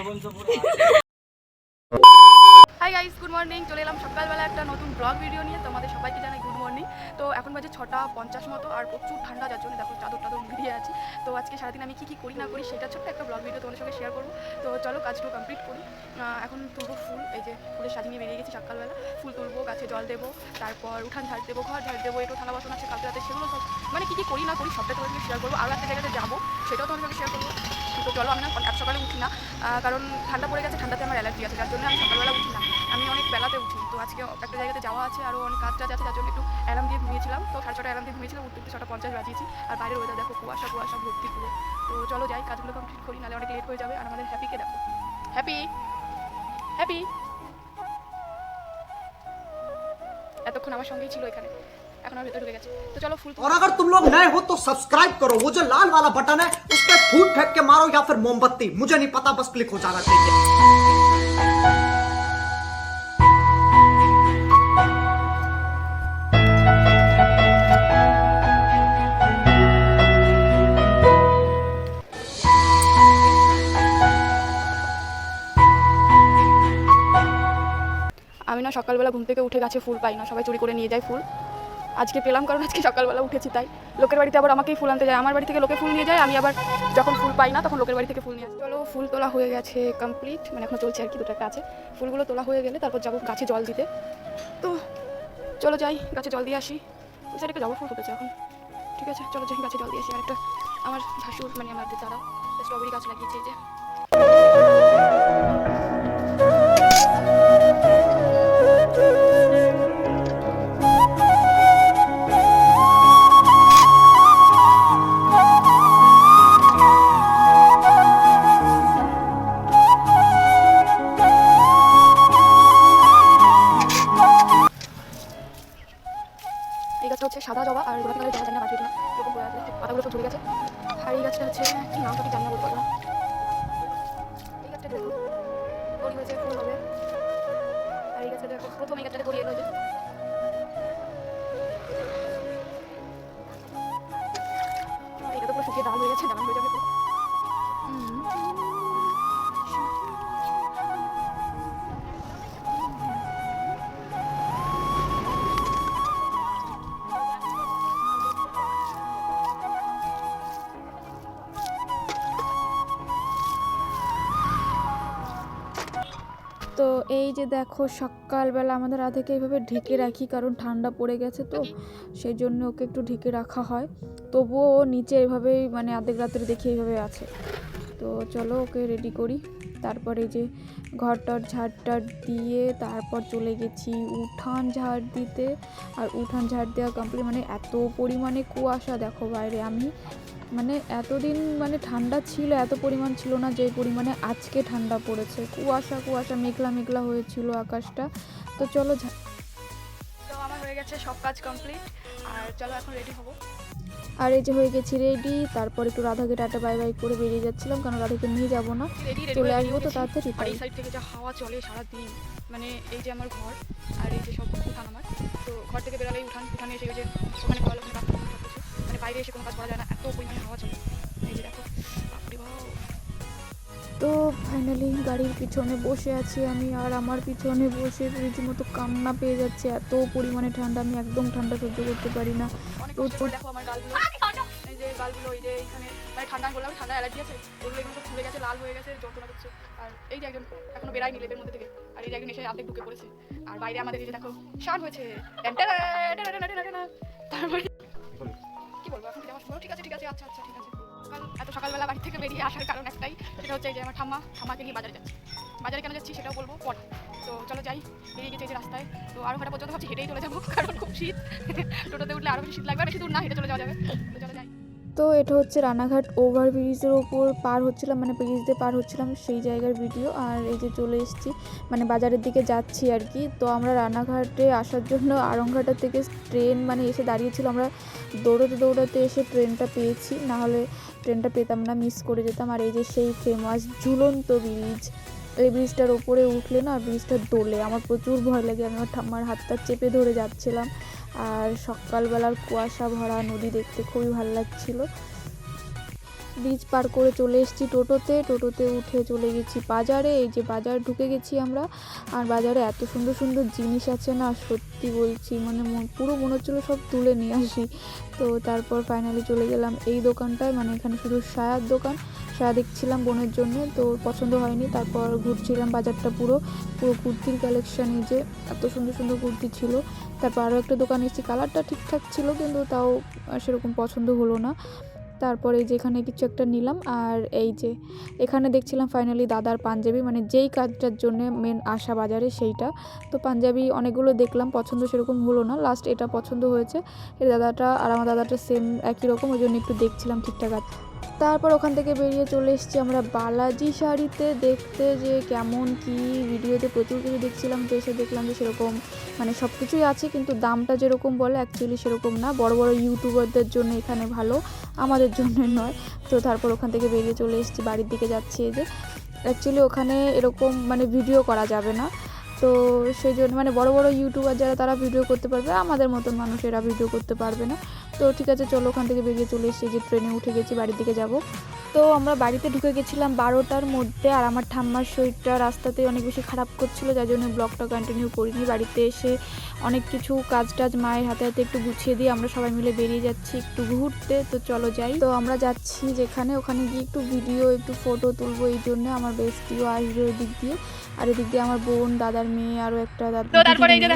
저번저 번. Morning চলে এলাম সকালবেলা একটা নতুন ব্লগ ভিডিও নিয়ে। তোমাদের সবাইকে জানাই গুড মর্নিং তো এখন বাজে ছটা পঞ্চাশ মতো, আর প্রচুর ঠান্ডা, যার জন্য দেখো চাদর টাদর মুড়িয়ে আছি। তো আজকে সারাদিন আমি কী কী করি না করি সেটা ছোট্ট একটা ব্লগ ভিডিও তোমাদের সঙ্গে শেয়ার করব। তো চলো কাজগুলো কমপ্লিট করি। এখন তুলবো ফুল, এই যে ফুলের সাজিয়ে বেরিয়ে গেছি সকালবেলা। ফুল তুলবো, গাছে জল দেবো, তারপর উঠান ঝাড় দেবো, ঘর ঝাড় দেবো, একটু থালা বাসন আছে, কালকে রাতে সেগুলো সব মানে কী কী করি না করি সবটা তোমাদের সঙ্গে শেয়ার করব। আরও একটা জায়গাতে যাব, সেটাও তোমাদের সঙ্গে শেয়ার করব। তো চলো আমি না এত সকালে উঠি না। কারণ ঠান্ডা পড়ে গেছে, ঠান্ডাতে আমার অ্যালার্জি আছে, যার জন্য আমি সকালবেলা উঠি না। আমি অনেক বেলাতে উঠি তো আজকে একটা জায়গাতে যাওয়া আছে আরও অনেক কাজ টাজ আছে যার জন্য একটু অ্যালার্ম দিয়ে ঘুমিয়েছিলাম তো সাড়ে ছটা অ্যালার্ম দিয়ে ঘুমিয়েছিলাম উঠতে উঠতে ছটা পঞ্চাশ বাজিয়েছি আর বাইরের ওয়েদার দেখো কুয়াশা কুয়াশা ভর্তি পুরো তো চলো যাই কাজগুলো কমপ্লিট করি নাহলে অনেক লেট হয়ে যাবে আর আমাদের হ্যাপিকে দেখো হ্যাপি হ্যাপি এতক্ষণ আমার সঙ্গেই ছিল এখানে এখন আর ভেতরে ঢুকে গেছে তো চলো ফুল और अगर तुम लोग नए हो तो सब्सक्राइब करो वो जो लाल वाला बटन है उस पर फूट फेंक के मारो या फिर मोमबत्ती मुझे नहीं पता बस क्लिक हो जाना चाहिए না, সকালবেলা ঘুম থেকে উঠে গাছে ফুল পাই না, সবাই চুরি করে নিয়ে যায় ফুল। আজকে পেলাম, কারণ আজকে সকালবেলা উঠেছি, তাই। লোকের বাড়িতে আবার আমাকেই ফুল আনতে যায়। আমার বাড়ি থেকে লোকে ফুল নিয়ে যায়, আমি আবার যখন ফুল পাই না, তখন লোকের বাড়ি থেকে ফুল নিয়ে আসি। চলো, ফুল তোলা হয়ে গেছে কমপ্লিট মানে এখন চলছে আর কি, দুটো আছে। ফুলগুলো তোলা হয়ে গেলে তারপর যাব গাছে জল দিতে। তো চলো যাই, গাছে জল দিয়ে আসি। একটা জবা ফুল ফুটেছে এখন। ঠিক আছে, চলো যাই, গাছে জল দিয়ে আসি। আর একটা আমার ভাসুর মানে আমাদের তারা স্ট্রবেরি গাছ লাগিয়েছে যে। সাদা জবা আর গোলাপি কালারের জবা জানি না এরকম করে আছে। পাতাগুলো সব ঝরে গেছে। আর এই গাছটা হচ্ছে কি নাম তো জানি না বলতে পারব না। এই গাছটা দেখো করি হয়েছে, ফুল হবে। আর এই গাছটা দেখো, প্রথম এই গাছটাতে করি এলো এটা তো পুরো শুকিয়ে ডাল হয়ে গেছে ডাল হয়ে যাবে। তো এই যে দেখো সকালবেলা আমাদের রাধেকে এইভাবে ঢেকে রাখি, কারণ ঠান্ডা পড়ে গেছে তো, সেই জন্য ওকে একটু ঢেকে রাখা হয়। তবুও নিচে এভাবেই মানে আধেক রাত্রে দেখি এইভাবে আছে। তো চলো ওকে রেডি করি। তারপর যে ঘরটর ঝাড়টার দিয়ে তারপর চলে গেছি উঠান ঝাড় দিতে। আর উঠান ঝাড় দেওয়া কমপ্লিট মানে এত পরিমাণে কুয়াশা দেখো বাইরে। আমি মানে এতদিন মানে ঠান্ডা ছিল, এত পরিমাণ ছিল না যে পরিমাণে আজকে ঠান্ডা পড়েছে। কুয়াশা কুয়াশা, মেঘলা মেঘলা হয়েছিল আকাশটা। তো চলো তো আমার হয়ে গেছে সব কাজ কমপ্লিট আর চলো এখন রেডি হব। আর এই যে হয়ে গেছি রেডি তারপর একটু রাধাকে টাটা বাই বাই করে বেরিয়ে যাচ্ছিলাম কারণ রাধাকে নিয়ে যাব না। চলে আসব তো তাড়াতাড়ি আর তাই এই সাইড থেকে যা হাওয়া চলে সারা দিন মানে এই যে আমার ঘর আর এই যে সব উঠান আমার তো ঘর থেকে বেরোলেই উঠান উঠানে এসে যে ওখানে কল মানে বাইরে এসে কোনো কাজ করা যায় না এত পরিমাণে হাওয়া চলে। এই যে দেখো তো ফাইনালি গাড়ির পিছনে বসে আছি আমি আর আমার পিছনে বসে রীতিমতো কান্না পেয়ে যাচ্ছে এত পরিমাণে ঠান্ডা আমি একদম ঠান্ডা সহ্য করতে পারি না। করে দেখো আমার গালগুলো। গালগুলো এই যে এখানে মানে ঠান্ডা বললাম ঠান্ডা অ্যালার্জি আছে ওগুলো এগুলো সব ফুলে গেছে লাল হয়ে গেছে যন্ত্রণা করছে আর এই যে একজন এখনও বেড়ায়নি লেপের মধ্যে থেকে আর এই যে একজন এসে আর্ধেক ঢুকে পড়েছে। আর বাইরে আমাদের এই যে দেখো শান হয়েছে। তারপরে কি বলব এখন আমার? ঠিক আছে ঠিক আছে আচ্ছা আচ্ছা ঠিক আছে। এত সকালবেলা বাড়ি থেকে বেরিয়ে আসার কারণ একটাই সেটা হচ্ছে যে আমার ঠাম্মা ঠাম্মাকে নিয়ে বাজারে যাচ্ছি। বাজারে কেন যাচ্ছি সেটাও বলব পরে। তো চলো যাই বেরিয়ে গেছে যে রাস্তায়। তো আরও হাঁটা পর্যন্ত ভাবছি হেঁটেই চলে যাব কারণ খুব শীত। টোটোতে উঠলে আরও বেশি শীত লাগবে আর বেশি দূর না হেঁটে চলে যাওয়া যাবে। তো চলো যাই। তো এটা হচ্ছে রানাঘাট ওভার ব্রিজের ওপর পার হচ্ছিলাম মানে ব্রিজ দিয়ে পার হচ্ছিলাম সেই জায়গার ভিডিও আর এই যে চলে এসেছি মানে বাজারের দিকে যাচ্ছি আর কি। তো আমরা রানাঘাটে আসার জন্য আরংঘাটা থেকে ট্রেন মানে এসে দাঁড়িয়েছিল। আমরা দৌড়াতে দৌড়াতে এসে ট্রেনটা পেয়েছি। না হলে ট্রেনটা পেতাম না মিস করে যেতাম। আর এই যে সেই ফেমাস ঝুলন্ত ব্রিজ এই ব্রিজটার ওপরে উঠলে না ব্রিজটা দোলে। আমার প্রচুর ভয় লাগে, আমি আমার ঠাম্মার হাতটা চেপে ধরে যাচ্ছিলাম। আর সকালবেলার কুয়াশা ভরা নদী দেখতে খুবই ভালো লাগছিল। ব্রিজ পার করে চলে এসেছি টোটোতে। টোটোতে উঠে চলে গেছি বাজারে। এই যে বাজার ঢুকে গেছি আমরা। আর বাজারে এত সুন্দর সুন্দর জিনিস আছে না, সত্যি বলছি মানে পুরো মনে হচ্ছিল সব তুলে নিয়ে আসি। তো তারপর ফাইনালি চলে গেলাম এই দোকানটায় মানে এখানে শুধু সায়ার দোকান। সায়া দেখছিলাম বোনের জন্য, তো পছন্দ হয়নি। তারপর ঘুরছিলাম বাজারটা পুরো পুরো কুর্তির কালেকশন যে, এত সুন্দর সুন্দর কুর্তি ছিল। তারপর আরও একটা দোকানে এসেছি, কালারটা ঠিকঠাক ছিল, কিন্তু তাও সেরকম পছন্দ হলো না। তারপরে এই যে এখানে কিছু একটা নিলাম, আর এই যে এখানে দেখছিলাম ফাইনালি দাদার পাঞ্জাবি মানে যেই কাজটার জন্য মেন আসা বাজারে সেইটা। তো পাঞ্জাবি অনেকগুলো দেখলাম, পছন্দ সেরকম হলো না লাস্ট এটা পছন্দ হয়েছে। এর দাদাটা আর আমার দাদাটা সেম একই রকম, ওই জন্য একটু দেখছিলাম ঠিকঠাক আছে তারপর ওখান থেকে বেরিয়ে চলে এসেছি আমরা বালাজি শাড়িতে। দেখতে যে কেমন কি ভিডিওতে প্রচুর কিছু দেখছিলাম, তো এসে দেখলাম যে সেরকম মানে সব কিছুই আছে, কিন্তু দামটা যেরকম বলে অ্যাকচুয়ালি সেরকম না। বড় বড় ইউটিউবারদের জন্য এখানে ভালো, আমাদের জন্য নয়। তো তারপর ওখান থেকে বেরিয়ে চলে এসেছি, বাড়ির দিকে যাচ্ছি যে। অ্যাকচুয়ালি ওখানে এরকম মানে ভিডিও করা যাবে না। তো সেই জন্য মানে বড় বড় ইউটিউবার যারা, তারা ভিডিও করতে পারবে। আমাদের মতন মানুষেরা ভিডিও করতে পারবে না। তো ঠিক আছে, চলো ওখান থেকে বেরিয়ে চলে এসেছি। যে ট্রেনে উঠে গেছি, বাড়ির দিকে যাব। তো আমরা বাড়িতে ঢুকে গেছিলাম বারোটার মধ্যে আর আমার ঠাম্মার শরীরটা রাস্তাতে অনেক বেশি খারাপ করছিল যার জন্য ব্লগটা কন্টিনিউ করিনি। বাড়িতে এসে অনেক কিছু কাজ টাজ মায়ের হাতে হাতে একটু গুছিয়ে দিয়ে আমরা সবাই মিলে বেরিয়ে যাচ্ছি একটু ঘুরতে। তো চলো যাই। তো আমরা যাচ্ছি যেখানে ওখানে গিয়ে একটু ভিডিও একটু ফটো তুলবো এই জন্য আমার বেস্টিও আসবে ওই দিক দিয়ে। আর এদিক দিয়ে আমার বোন দাদার মেয়ে আরও একটা দাদা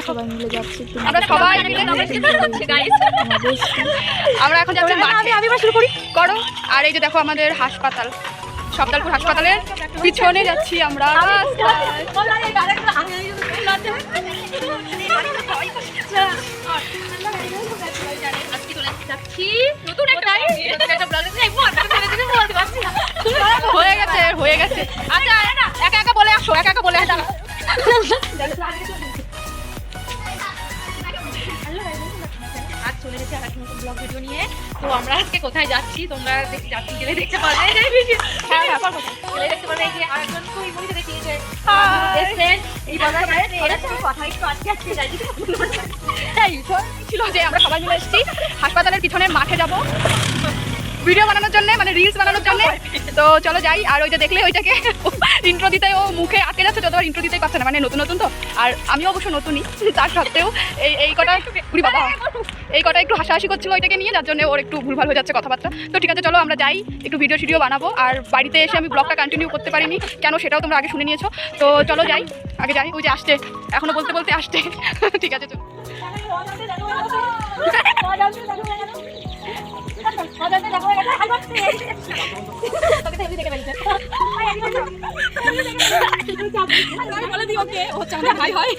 সবাই মিলে যাচ্ছি আমরা সবাই মিলে আমরা এখন যাচ্ছি আমি শুরু করি। করো। আর এই যে দেখো আমাদের হাসপাতাল। সপ্তালপুর হাসপাতালের পিছনে যাচ্ছি আমরা। হয়ে গেছে হয়ে গেছে। আচ্ছা একা একা বলে আসো একা একা বলে আসো। চলে গেছে আর একটা নতুন ব্লগ ভিডিও নিয়ে। তো আমরা আজকে কোথায় যাচ্ছি? তোমরা দেখ- যাচ্ছি গেলে দেখতে পারবে হ্যাঁ হ্যাঁ গেলে দেখতে পারবে যে আরেকজন খুবই মনে দেখি এই বাজারে ওরা সব কথা একটু আজকে আজকে যাই তাই ছিল যে আমরা সবাই মিলে এসেছি। হাসপাতালের পিছনে মাঠে যাব। ভিডিও বানানোর জন্য মানে রিলস বানানোর জন্য। তো চলো যাই আর ওইটা দেখলে ওইটাকে ইন্ট্রো দিতে ও মুখে আটকে যাচ্ছে যতবার ইন্ট্রো দিতেই পারছে না মানে নতুন নতুন তো। আর আমিও অবশ্য নতুনই, তার সত্ত্বেও এই এই কটা উরি বাবা, এই কটা একটু হাসাহাসি করছিল ওইটাকে নিয়ে, যার জন্য ওর একটু ভুলভাল হয়ে যাচ্ছে কথাবার্তা। তো ঠিক আছে, চলো আমরা যাই, একটু ভিডিও শিডিও বানাবো। আর বাড়িতে এসে আমি ব্লগটা কন্টিনিউ করতে পারিনি, কেন সেটাও তোমরা আগে শুনে নিয়েছো। তো চলো যাই, আগে যাই, ওই যে আসছে, এখনও বলতে বলতে আসছে। ঠিক আছে, চলো। বলে দিই ওকে ও হচ্ছে আমাদের ভাই হয়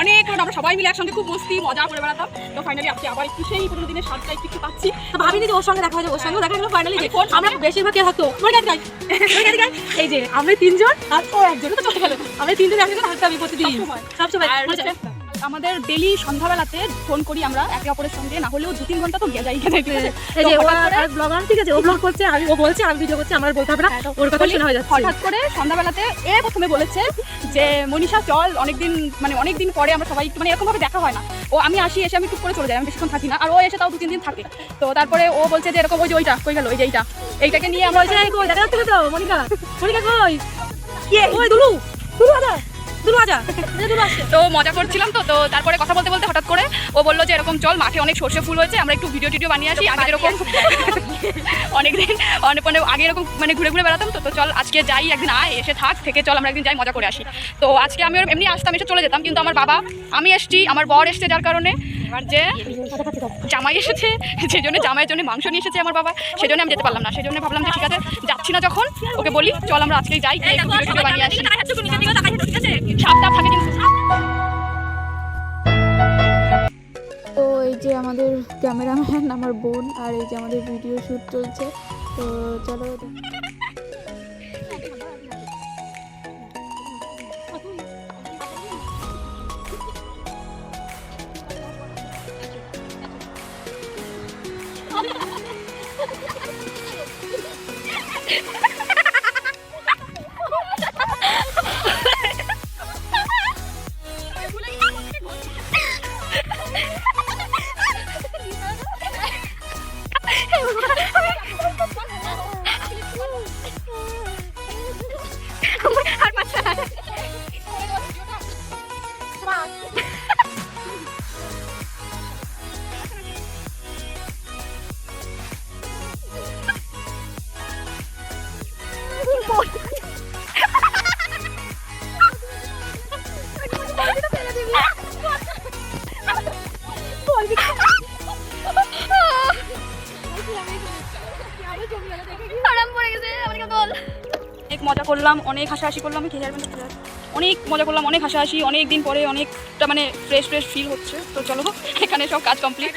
অনেক আমরা সবাই মিলে একসঙ্গে খুব মস্তি মজা করে বেড়াতাম তো ফাইনালি আজকে আবার একটু সেই পুরোনো দিনের স্বাদটা একটু একটু পাচ্ছি তো ভাবিনি যে ওর সঙ্গে দেখা হয়েছে ওর সঙ্গে দেখা গেলো ফাইনালি যে ফোন আমরা বেশিরভাগ কে থাকতো কাজ গাই এই যে আমরা তিনজন আর ও একজন তো চলে গেল আমরা তিনজন একসাথে থাকতে আমি প্রতিদিন। সবসময়। আর আমাদের ডেলি সন্ধ্যাবেলাতে ফোন করি আমরা একে অপরের সঙ্গে না হলেও দু তিন ঘণ্টা তো গিয়ে যাই। ঠিক আছে। এই যে ব্লগার ঠিক আছে? ও ব্লগ করছে আমি ও বলছে আমি ভিডিও করছি আমার বলতে হবে না। হ্যাঁ, ওর কথা শোনা হয়ে যাচ্ছে। হঠাৎ করে সন্ধ্যাবেলাতে এ প্রথমে বলেছে যে মনীষা চল অনেকদিন মানে অনেকদিন পরে আমরা সবাই মানে এরকম ভাবে দেখা হয় না। ও আমি আসি এসে আমি টুক করে চলে যাই আমি বেশিক্ষণ থাকি না। আর ও এসে তাও দু তিন দিন থাকে। তো তারপরে ও বলছে যে এরকম ওই যে ওইটা কই গেল ওই যে এইটা। এইটাকে নিয়ে আমরা ওই যে কই দেখা যাচ্ছে তো মনিকা মনিকা কই? কে? ওই দুলু? দুলু আজা তো মজা করছিলাম তো তো তারপরে কথা বলতে বলতে হঠাৎ করে ও বলল যে এরকম চল মাঠে অনেক সর্ষে ফুল হয়েছে আমরা একটু ভিডিও টিডিও বানিয়ে আসি আগে এরকম অনেকদিন অনেক মানে আগে এরকম মানে ঘুরে ঘুরে বেড়াতাম তো তো চল আজকে যাই একদিন আয় এসে থাক থেকে চল আমরা একদিন যাই মজা করে আসি। তো আজকে আমি এমনি আসতাম এসে চলে যেতাম কিন্তু আমার বাবা আমি এসছি আমার বর এসছে যার কারণে যে জামাই এসেছে সেই জন্য জামাইয়ের জন্য মাংস নিয়ে এসেছে আমার বাবা সেই জন্য আমি যেতে পারলাম না সেই জন্য ভাবলাম যে ঠিক আছে যাচ্ছি না যখন ওকে বলি চল আমরা আজকেই যাই বানিয়ে আসি। সাপটা থাকে তো এই যে আমাদের ক্যামেরাম্যান আমার বোন আর এই যে আমাদের ভিডিও শ্যুট চলছে তো চলো Ha ha ha! করলাম অনেক হাসাহাসি করলাম আমি খেয়ে। অনেক মজা করলাম অনেক হাসাহাসি অনেক দিন পরে অনেকটা মানে ফ্রেশ ফ্রেশ ফিল হচ্ছে। তো চলো এখানে সব কাজ কমপ্লিট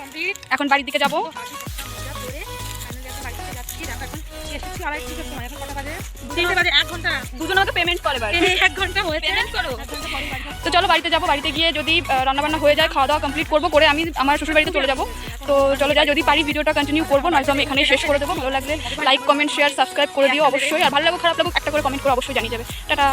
complete। এখন বাড়ির দিকে যাব। তো চলো বাড়িতে যাব বাড়িতে গিয়ে যদি রান্নাবান্না হয়ে যায় খাওয়া দাওয়া কমপ্লিট করব করে আমি আমার শ্বশুর বাড়িতে চলে যাব। তো চলো যা যদি পারি ভিডিওটা কন্টিনিউ করব, নয়তো আমি এখানেই শেষ করে দেবো। ভালো লাগলে লাইক কমেন্ট শেয়ার সাবস্ক্রাইব করে দিও অবশ্যই। আর ভালো লাগো খারাপ লাগো একটা করে কমেন্ট করে অবশ্যই জানিয়ে যাবে। টাটা।